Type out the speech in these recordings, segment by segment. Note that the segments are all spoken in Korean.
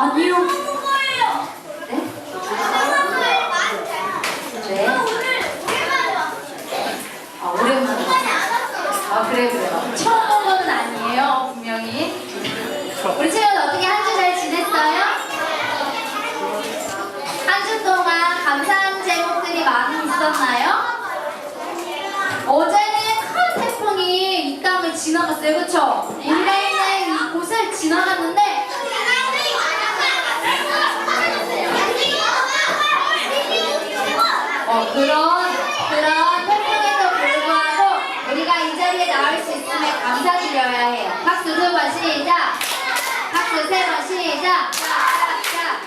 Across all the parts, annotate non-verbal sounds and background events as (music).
아니요. 뭐예요? 네? 네. 네. 아, 오랜만에. 아, 그래, 그래요. 처음 본 거는 아니에요, 분명히. 우리 친구들 어떻게 한 주 잘 지냈어요? 한 주 동안 감사한 제목들이 많이 있었나요? 어제는 큰 태풍이 이 땅을 지나갔어요, 그쵸? 있는 이곳을 지나갔는데 어, 그런, 그런 태풍에도 불구하고 우리가 이 자리에 나올 수 있음에 감사드려야 해요. 박수 두 번 시작! 박수 세 번 시작! 자,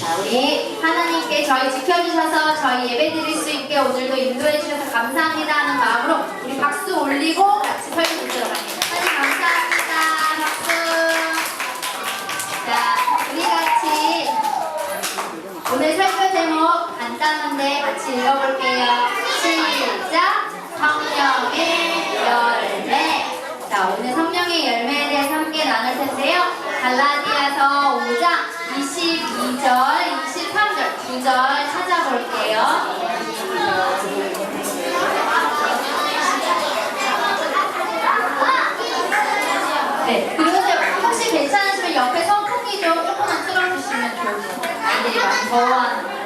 자, 우리 하나님께 저희 지켜주셔서 저희 예배 드릴 수 있게 오늘도 인도해 주셔서 감사합니다 하는 마음으로 우리 박수 올리고 같이 설교 간단한데 같이 읽어볼게요. 시작! 성령의 열매. 자, 오늘 성령의 열매에 대해서 함께 나눌 텐데요. 갈라디아서 5장 22절, 23절, 2절 찾아볼게요. 네, 그리고 혹시 괜찮으시면 옆에 선풍기 좀 조금만 틀어주시면 좋을 것 같아요. 아이들이 많이 더워하는.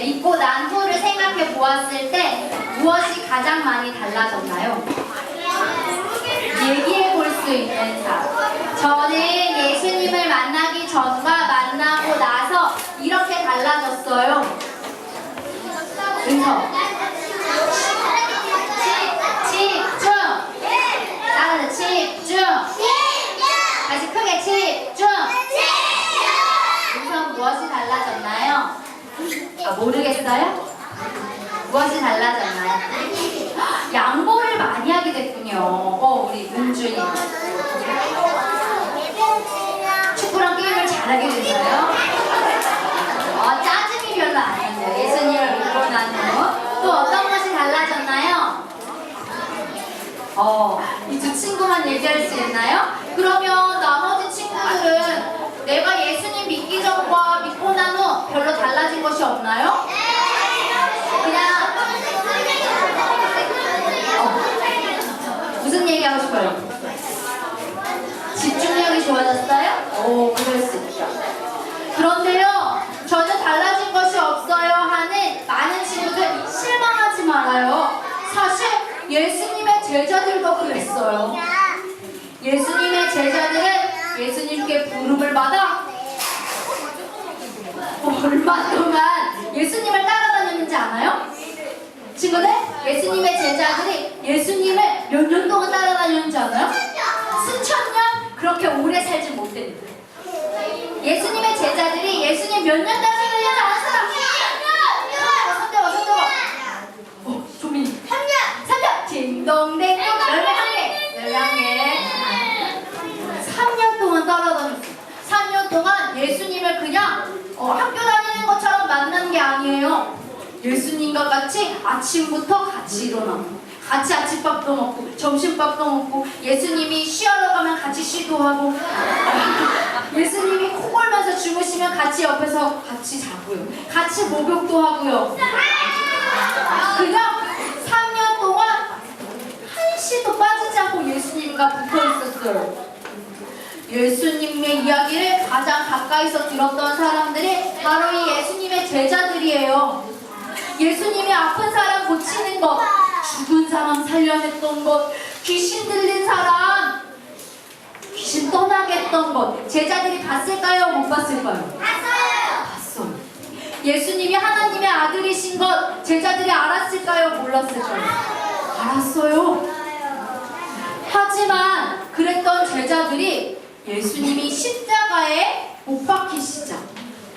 이제 믿고 난 후를 생각해 보았을 때 무엇이 가장 많이 달라졌나요? 얘기해 볼 수 있는 사람. 저는 예수님을 만나기 전과 만나고 나서 이렇게 달라졌어요. 은서. 집중. 다시 크게 집중. 우선 무엇이 달라졌나요? 아, 모르겠어요? 무엇이 달라졌나요? 양보를 많이 하게 됐군요. 어, 우리 은준이. 축구랑 게임을 잘하게 됐어요? 어, 짜증이 별로 안 나요. 예수님을 믿고 난 후. 또 어떤 것이 달라졌나요? 어, 이 두 친구만 얘기할 수 있나요? 그러면 나머 내가 예수님 믿기 전과 믿고 난 후 별로 달라진 것이 없나요? 그냥 어, 무슨 얘기 하고 싶어요? 집중력이 좋아졌어요? 오, 그럴 수 있죠. 그런데요, 전혀 달라진 것이 없어요 하는 많은 친구들 실망하지 말아요. 사실 예수님의 제자들도 그랬어요. 예수님의 제자들은 예수님께 부름을 받아 얼마 동안 예수님을 따라다녔는지 아나요? 친구들, 예수님의 제자들이 예수님을 몇 년 동안 따라다녔는지 아나요? 수천 년? 그렇게 오래 살지 못했는데 예수님의 제자들이 예수님 몇 년 따라다녔는지 사람? 손대봐, 손대봐. 어, 조민이. 3년! 3년! 딩동댕동 열매 한 개! 열매 한 개. 3년 동안 따라다녔어. 3년 동안 예수님을 그냥 어, 학교 다니는 것처럼 만난 게 아니에요. 예수님과 같이 아침부터 같이 일어나고 같이 아침밥도 먹고 점심밥도 먹고 예수님이 쉬하러 가면 같이 쉬도 하고 (laughs) 예수님이 코 골면서 주무시면 같이 옆에서 같이 자고요. 같이 목욕도 하고요. 그냥 3년 동안 한시도 빠지지 않고 예수님과 붙어 있었어요. 예수님의 이야기를 가장 가까이서 들었던 사람들이 바로 이 예수님의 제자들이에요. 예수님이 아픈 사람 고치는 것, 죽은 사람 살려냈던 것, 귀신 들린 사람, 귀신 떠나게 했던 것, 제자들이 봤을까요? 못 봤을까요? 봤어요. 예수님이 하나님의 아들이신 것, 제자들이 알았을까요? 몰랐을까요? 알았어요. 하지만 그랬던 제자들이 예수님이 십자가에 못 박히시자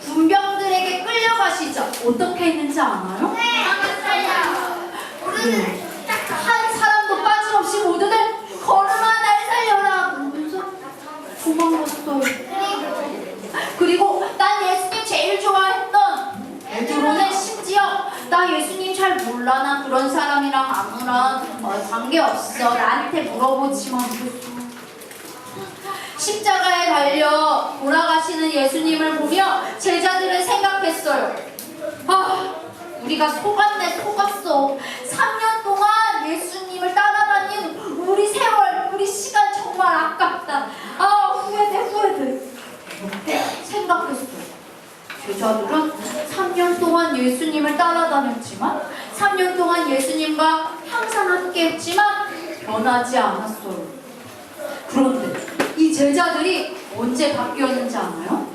군병들에게 끌려가시자 어떻게 했는지 아나요? 네. 한 사람도 빠짐없이 모두들 걸음아 날 살려라 그러면서 도망갔어요. 그리고 난 예수님 제일 좋아했던 베드로는 심지어 나 예수님 잘 몰라 나 그런 사람이랑 아무런 어, 관계 없어 나한테 물어보지만 그랬어. 십자가에 달려 돌아가시는 예수님을 보며 제자들은 생각했어요. 아, 우리가 속았네, 속았어. 3년 동안 예수님을 따라다닌 우리 세월, 우리 시간 정말 아깝다. 아, 후회돼, 후회돼. 생각했어요. 제자들은 3년 동안 예수님을 따라다녔지만, 3년 동안 예수님과 항상 함께 했지만, 변하지 않았어요. 그런데 이 제자들이 언제 바뀌었는지 아나요?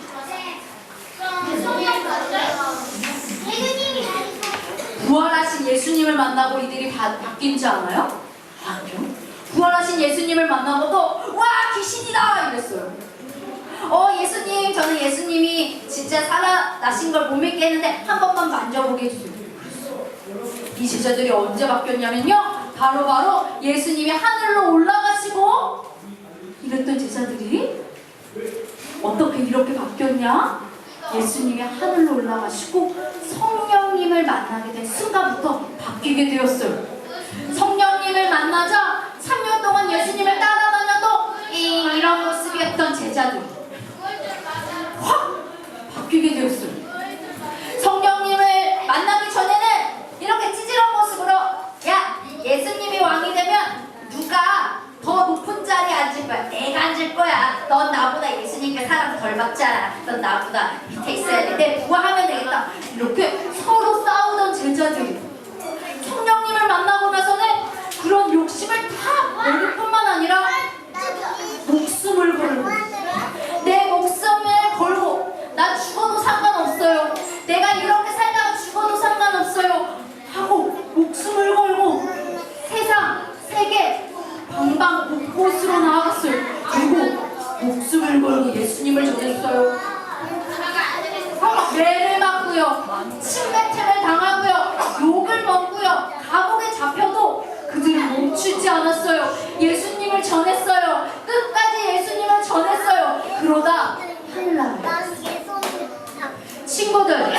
부활하신 예수님을 만나고 이들이 바, 바뀐지 아나요? 아니요. 부활하신 예수님을 만나고도 와 귀신이다 이랬어요. 어 예수님 저는 예수님이 진짜 살아나신 걸 못 믿겠는데 한 번만 만져보게 해주세요. 이 제자들이 언제 바뀌었냐면요. 바로 바로 예수님이 하늘로 올라가시고 이랬던 제자들이 어떻게 이렇게 바뀌었냐? 예수님이 하늘로 올라가시고 성령님을 만나게 된 순간부터 바뀌게 되었어요. 성령님을 만나자 3년 동안 예수님을 따 침뱉음을 당하고요. 욕을 먹고요. 감옥에 잡혀도 그들은 멈추지 않았어요. 예수님을 전했어요. 끝까지 예수님을 전했어요. 그러다 친구들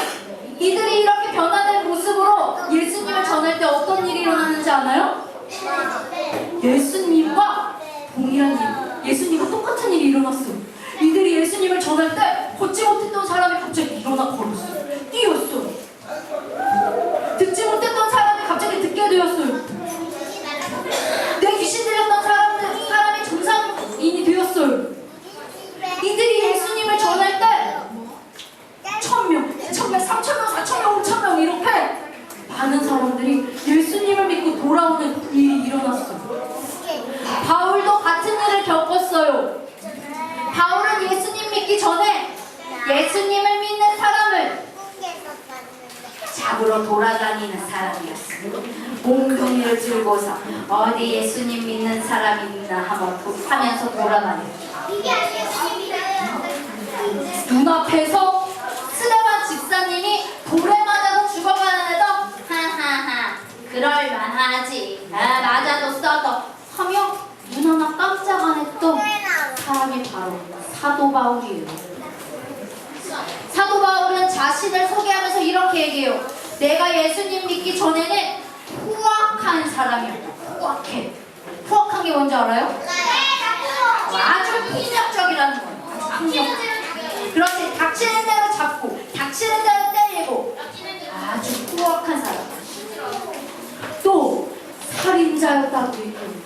이들이 이렇게 변화된 모습으로 예수님을 전할 때 어떤 일이 일어나는지 아나요? 예수님과 동일한 일 예수님과 똑같은 일이 일어났어요. 이들이 예수님을 전할 때 어디 예수님 믿는 사람이 있나 하면서 돌아다녀. 눈앞에서 스데반 집사님이 돌에 맞아서 죽어가는데도 하하하. 그럴 만하지. 아, 맞아줬어도. 하며 눈 하나 깜짝 안 했던 사람이 바로 사도 바울이에요. 사도 바울은 자신을 소개하면서 이렇게 얘기해요. 내가 예수님 믿기 전에는 후악한 사람이었다 게 뭔지 알아요? 아주 폭력적이라는 거예요. 폭력 그렇지. 닥치는 대로 잡고 닥치는 대로 때리고. 아주 후악한 사람. 또 살인자였다고 얘기해요.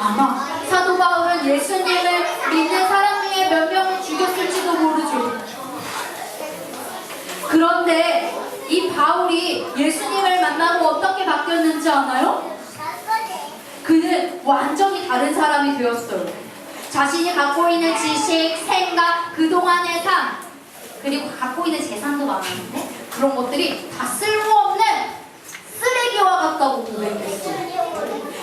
아마 사도 바울은 예수님을 믿는 사람 중에 몇 명을 죽였을지도 모르죠. 그런데 이 바울이 예수님을 만나고 어떻게 바뀌었는지 아나요? 그는 완전히 다른 사람이 되었어요. 자신이 갖고 있는 지식, 생각, 그동안의 삶, 그리고 갖고 있는 재산도 많았는데 그런 것들이 다 쓸모없는 쓰레기와 같다고 고백했어요.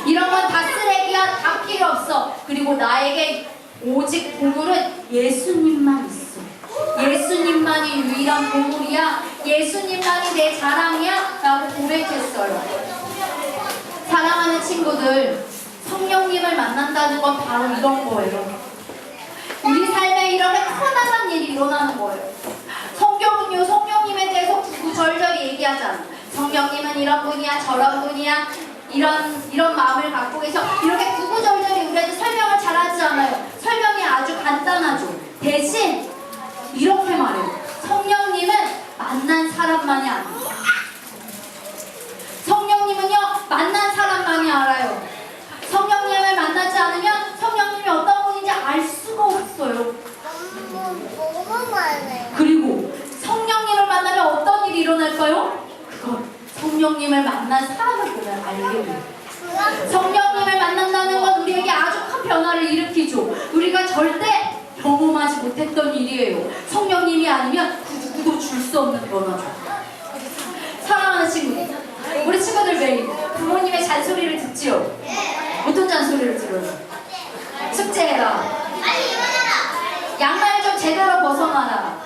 이런 건 다 쓰레기야, 다 필요 없어. 그리고 나에게 오직 보물은 예수님만 있어. 예수님만이 유일한 보물이야. 예수님만이 내 자랑이야. 라고 고백했어요. 친구들, 성령님을 만난다는 건 바로 이런 거예요. 우리 삶에 이렇게 커다란 일이 일어나는 거예요. 성경은요, 성령님에 대해서 구구절절 얘기하지 않아요. 성령님은 이런 분이야, 저런 분이야, 이런, 이런 마음을 갖고 계셔. 이렇게 구구절절히 우리한테 설명을 잘하지 않아요. 설명이 아주 간단하죠. 대신, 이렇게 말해요. 성령님은 만난 사람만이 아니에요. 성령님은요, 만난 사람만이 알아요. 성령님을 만나지 않으면 성령님이 어떤 분인지 알 수가 없어요. 그리고 성령님을 만나면 어떤 일이 일어날까요? 그건 성령님을 만난 사람을 보면 알게 돼요. 성령님을 만난다는 건 우리에게 아주 큰 변화를 일으키죠. 우리가 절대 경험하지 못했던 일이에요. 성령님이 아니면 그 누구도 줄 수 없는 변화죠. 사랑하는 친구들, 우리 친구들 매일 부모님의 잔소리를 듣지요. 어떤 잔소리를 들어요? 숙제해라. 양말 좀 제대로 벗어놔라.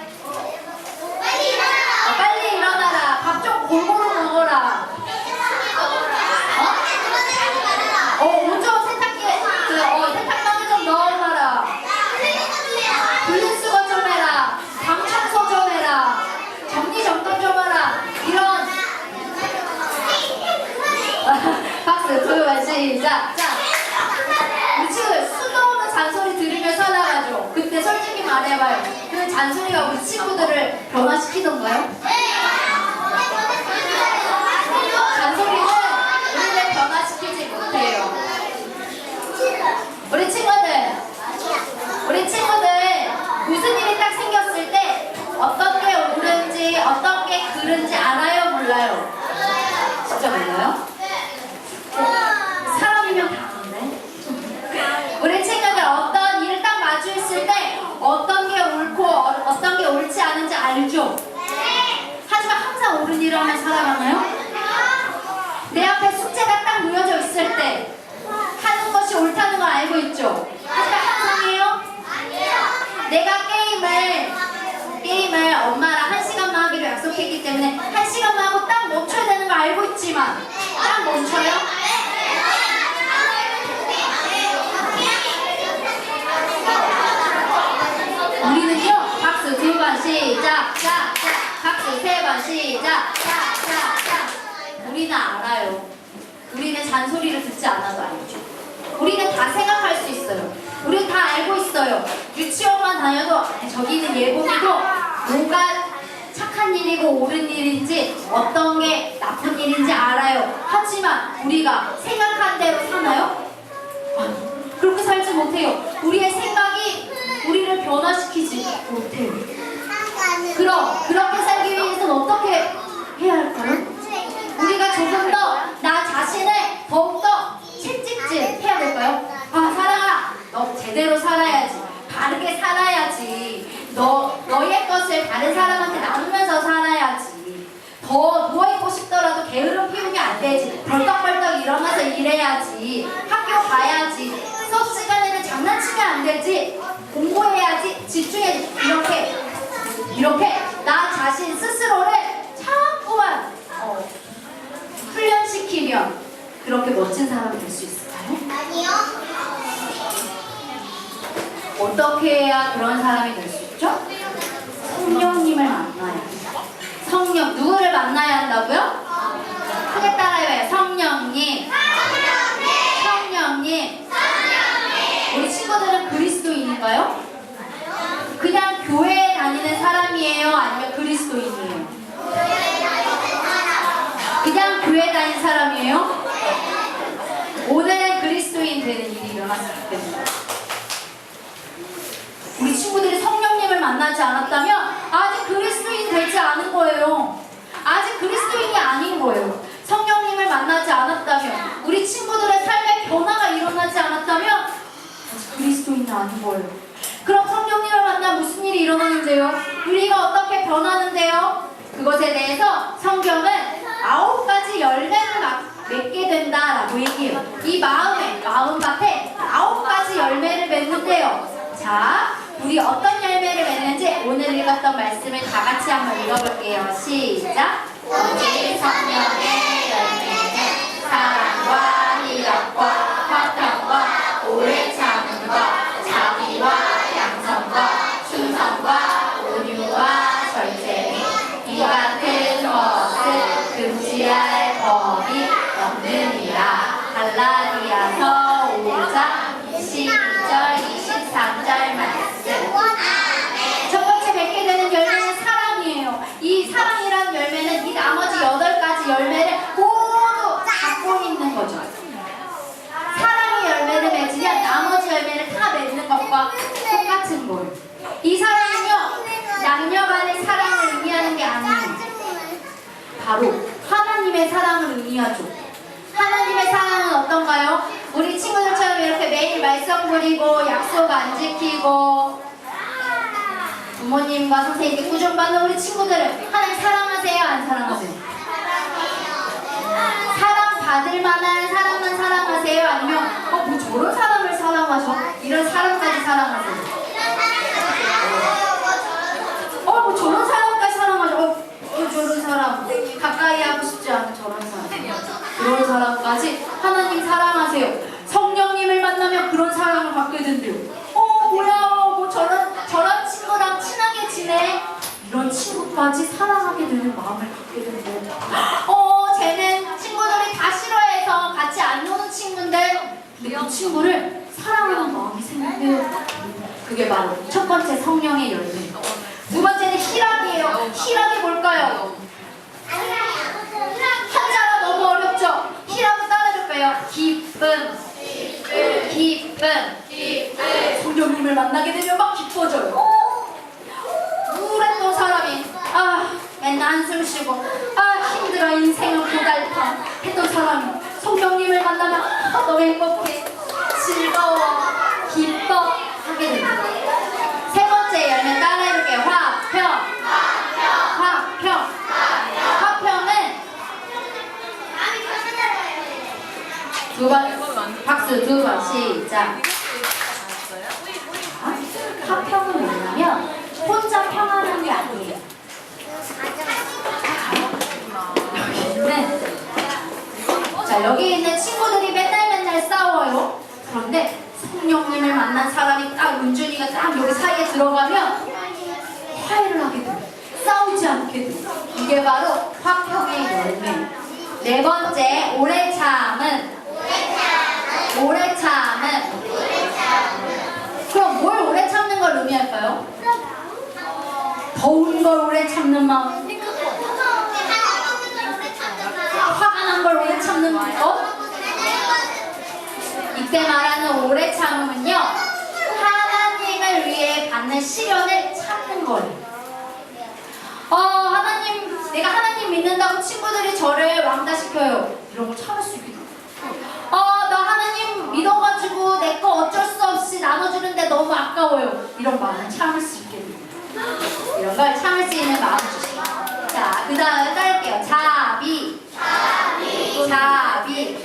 어, 빨리 일어나라. 밥 좀 골고루 먹어라. 어, 온전 세탁기에 그 어, 세탁망에 좀 넣어놔라. 분리수거 좀 해라. 방 청소 좀 해라. 정리 정돈 좀 하라. 이런 박수 두번 시작. 자, 우리 친구들 수도 없는 잔소리 들으며 살아가죠. 그때 솔직히 말해봐요. 그 잔소리가 우리 친구들을 변화시키던가요? 잔소리는 우리를 변화시키지 못해요. 우리 친구들, 우리 친구들 무슨 일이 딱 생겼을 때 어떤 게 옳은지 어떤 게 그른지 알아요, 몰라요? 진짜 몰라요? 사람이면 다 아는데. 우리 친구들 어떤 일을 딱 마주했을 때 어떤 게 옳고 어, 어떤 게 옳지 않은지 알죠? 하지만 항상 옳은 일을 하며 살아가나요? 내 앞에 숙제가 딱 놓여져 있을 때 하는 것이 옳다는 걸 알고 있죠? 하지만 항상이에요? 내가 게임을 게임을 엄마랑 한 시간만 하기로 약속했기 때문에 한 시간만 하고 딱 멈춰야 되는 걸 알고 있지만 딱 멈춰요? 우리는요 박수 두 번 시작 박수 세번 시작. 자 우리는 알아요. 우리는 잔소리를 듣지 않아도 알죠. 우리는 다 생각할 수 있어요. 우리는 다 알고 있어요. 유치원만 다녀도 저기는 예복이고 뭐가 착한 일이고 옳은 일인지 어떤 게 나쁜 일인지 알아요. 하지만 우리가 생각한 대로 사나요? 아니, 그렇게 살지 못해요. 우리의 생각이 우리를 변화시키지 못해요 그럼 그렇게 살기 위해서는 어떻게 해야 할까요? 우리가 조금 더 나 자신을 더욱더 채찍질 해야 될까요? 아 사랑아 너 제대로 살아야지 바르게 살아야지 너 너의 것을 다른 사람한테 나누면서 살아야지 더 누워있고 싶더라도 게으름 해야지. 학교 가야지. 수업 시간에는 장난치면 안 되지. 공부해야지. 집중해. 이렇게 이렇게 나 자신 스스로를 자꾸만 어, 훈련시키면 그렇게 멋진 사람이 될 수 있을까요? 아니요. 어떻게 해야 그런 사람이 될 수 있죠? 성령님을 만나야 해요. 성령 누구를 만나야 한다고요? 크게 따라해봐요. 성령님. 성령님. 우리 친구들은 그리스도인인가요? 그냥 교회에 다니는 사람이에요? 아니면 그리스도인이에요? 그냥 교회 다니는 사람이에요? 오늘은 그리스도인 되는 일이 일어났을 때입니다. 우리 친구들이 성령님을 만나지 않았다면 아직 그리스도인 되지 않은 거예요. 아직 그리스도인이 아닌 거예요. 성령님을 만나지 않았다면 우리 친구들의 삶에 변화가 일어나지 않았다면 아직 그리스도인이 아닌 거예요. 그럼 성령님을 만나 무슨 일이 일어나는데요? 우리가 어떻게 변하는데요? 그것에 대해서 성경은 아홉 가지 열매를 된다라고 얘기해요. 이 마음에 마음밭에 아홉 가지 열매를 맺는데요. 자, 우리 어떤 열매를 맺는지 오늘 읽었던 말씀을 다 같이 한번 읽어볼게요. 시작. 오직 성령의 열매는 사랑과 희락과 똑같은 거예요. 이 사랑은요, 양녀 간의 사랑을 의미하는 게 아니에요. 바로 하나님의 사랑을 의미하죠. 하나님의 사랑은 어떤가요? 우리 친구들처럼 이렇게 매일 말썽 부리고 약속 안 지키고 부모님과 선생님께 꾸중받는 우리 친구들을 하나님 사랑하세요? 안 사랑하세요? 사랑받을 만한 사람만 사랑하세요? 아니면 어, 뭐 저런 사람을 사랑하셔? 이런 사람까지 사랑하세요? 어, 뭐 저런 사람까지 사랑하죠. 어, 어, 저런 사람. 가까이 하고 싶지 않은 저런 사람. 그런 사람까지 하나님 사랑하세요. 성령님을 만나면 그런 사랑을 받게 된대요. 어, 뭐야, 뭐 저런, 저런 친구랑 친하게 지내. 이런 친구까지 사랑하게 되는 마음을 갖게 된대요. 어, 쟤는 친구들이 다 싫어해서 같이 안 노는 친구인데, 그 친구를 사랑하는 마음이 생긴대요. 그게 바로 첫 번째 성령의 열매. 두 번째는 희락이에요. 희락이 뭘까요? 한자가 너무 어렵죠? 희락은 따라해볼까요? 기쁨. 기쁨. 성령님을 만나게 되면 막 기뻐져요. 우울했던 사람이 아 맨날 한숨 쉬고 아 힘들어 인생은 고달파 했던 사람이 성령님을 만나면 아, 너무 행복해 즐거워 기뻐 하게 됩니다. 세 번째 열매 따라해볼게요. 화평. 화평. 화평은 두 번, 박수 두 번 시작. 화평은 뭐냐면 혼자 평안한 게 아니에요. 여기 있는 친구들이 맨날. 그런데 성령님을 만난 사람이 딱 은준이가 딱 여기 사이에 들어가면 화해를 하게 돼요. 싸우지 않게 돼요. 이게 바로 화평의 열매. 네 번째 오래 참은 오래 참은 그럼 뭘 오래 참는 걸 의미할까요? 더운 걸 오래 참는 마음, 화가 난 걸 오래 참는 것. 이때 말하는 오래 참음은요, 하나님을 위해 받는 시련을 참는 거예요. 어, 하나님, 내가 하나님 믿는다고 친구들이 저를 왕따시켜요. 이런 걸 참을 수 있겠다. 어, 나 하나님 믿어가지고 내 거 어쩔 수 없이 나눠주는데 너무 아까워요. 이런 마음은 참을 수 있겠네요. 이런 걸 참을 수 있는 마음 주시고. 자, 그 다음 따를게요. 자비. 자비.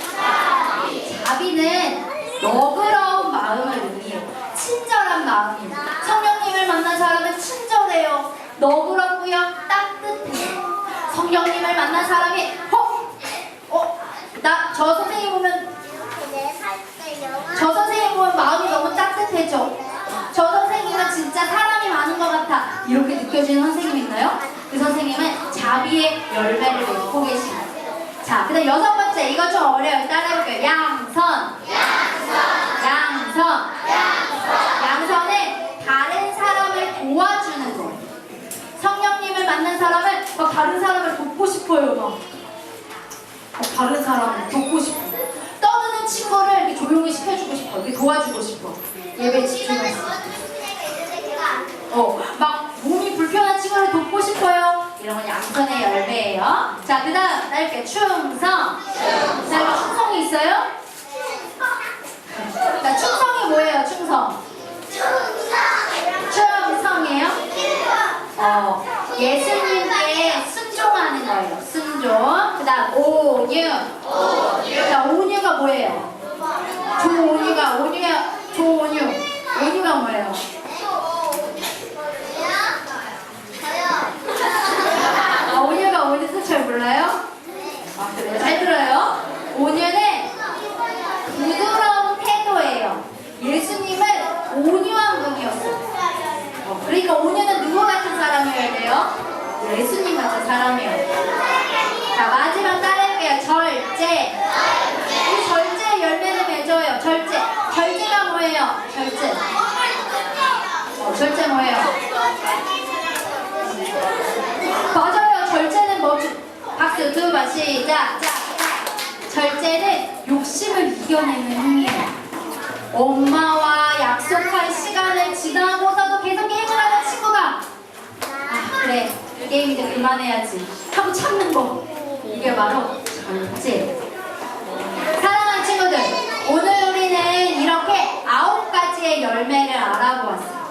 자비. 너그러운 마음을 의미해요. 친절한 마음이에요. 성령님을 만난 사람은 친절해요. 너그럽고요. 따뜻해요. 성령님을 만난 사람이 어? 어? 나 저 선생님 보면 저 선생님 보면 마음이 너무 따뜻해져. 저 선생님은 진짜 사람이 많은 것 같아. 이렇게 느껴지는 선생님 있나요? 그 선생님은 자비의 열매를 맺고 계신 거예요. 자, 그 다음 여섯 번째. 이거 좀 어려워요. 따라해볼게요. 양선. 양선. 양선은 다른 사람을 도와주는 거예요. 성령님을 만난 사람은 막 다른 사람을 돕고 싶어요. 막. 어, 다른 사람을 돕고 싶어. 떠드는 친구를 이렇게 조용히 시켜주고 싶어. 이렇게 도와주고 싶어. 예배 집중해서. 어, 막 몸이 불편한 친구를 돕고 싶어요. 이런 건 양선의 열매예요. 자, 그 다음, 나이게 충성. 자, 여기 충성이 있어요? 자, 충성이 뭐예요, 충성? 충성이에요? 어, 예수님께 순종하는 거예요. 순종. 그 다음, 온유. 자, 온유가 뭐예요? 조온유가, 온유가, 조온유. 온유가 뭐예요? 아, 온유가 온유 뜻잘 몰라요? 아, 그래요? 잘 들어요. 온유는 부드러운 태도예요. 예수님은 온유한 분이었어요. 어, 그러니까 온유는 누구 같은 사람이어야 돼요? 예수님 같은 사람이에요. 자, 마지막 따라할게요. 절제. 이 절제 열매를 맺어요. 절제. 절제가 뭐예요? 절제. 어, 절제 뭐예요? 맞아요. 절제는 뭐지? 박수 두 번 시작. 자, 절제는 욕심을 이겨내는 힘이에요. 엄마와 약속한 시간을 지나고서도 계속 게임을 하는 친구가 아 그래 이 게임 이제 그만해야지 하고 참는 거 이게 바로 절제. 사랑하는 친구들 오늘 우리는 이렇게 아홉 가지의 열매를 알아보았어요.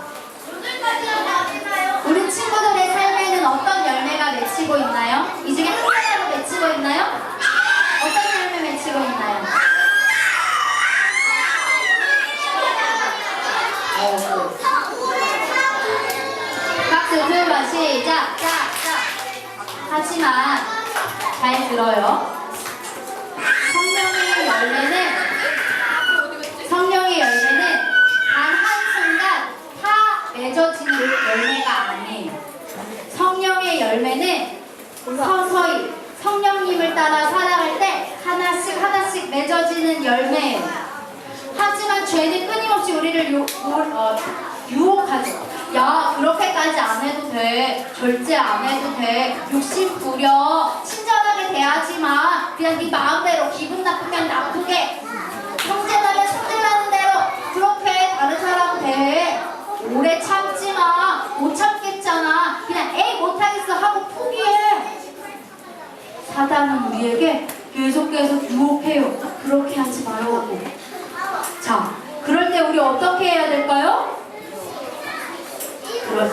우리 친구들의 삶에는 어떤 열매가 맺히고 있나요? 이 중에 하나라도 맺히고 있나요? 어떤 열매 맺히고 있나요? 어, 번 시작. 자, 자. 하지만 잘 들어요. 성령의 열매는 성령의 열매는 단 한순간 다 맺어지는 열매가 아니에요. 성령의 열매는 서서히 성령님을 따라 살아갈 때 하나씩 하나씩 맺어지는 열매예요. 하지만 죄는 끊임없이 우리를 유, 유, 어, 유혹하죠. 야, 그렇게까지 안 해도 돼. 절제 안 해도 돼. 욕심 부려. 친절하게 대하지 마. 그냥 네 마음대로 기분 나쁘면 나쁘게. 성질나면 성질나는 대로 그렇게 다른 사람 대. 오래 참지 마. 못 참겠잖아. 그냥 에이 못하겠어 하고 포기해. 사단은 우리에게 계속 계속 유혹해요. 그렇게 하지 말라고. 자, 그럴 때 우리 어떻게 해야 될까요?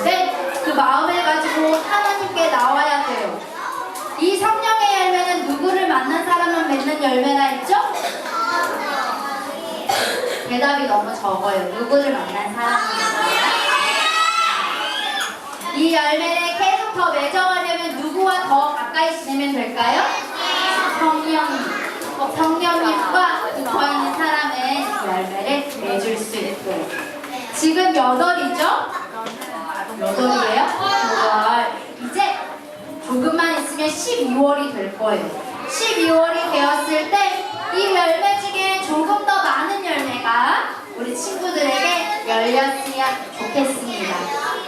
때 그 마음을 가지고 하나님께 나와야 돼요. 이 성령의 열매는 누구를 만난 사람만 맺는 열매라 했죠? 대답이 너무 적어요. 누구를 만난 사람입니다. 이 열매를 계속 더 맺어가려면 누구와 더 가까이 지내면 될까요? 성령님. 어, 성령님과 붙어있는 사람은 그 열매를 맺을 수 있고요. 지금 여덟이죠? 여덟이에요? 9월. 이제 조금만 있으면 12월이 될 거예요. 12월이 되었을 때 이 열매 중에 조금 더 많은 열매가 우리 친구들에게 열렸으면 좋겠습니다.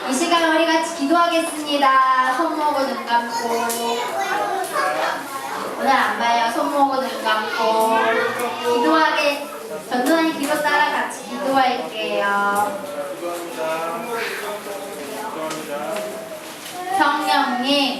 이 시간 우리 같이 기도하겠습니다. 손 모으고 눈 감고. 오늘 안 봐요. 손 모으고 눈 감고. 기도하게. 전도사님 기도 따라 같이 기도할게요. 성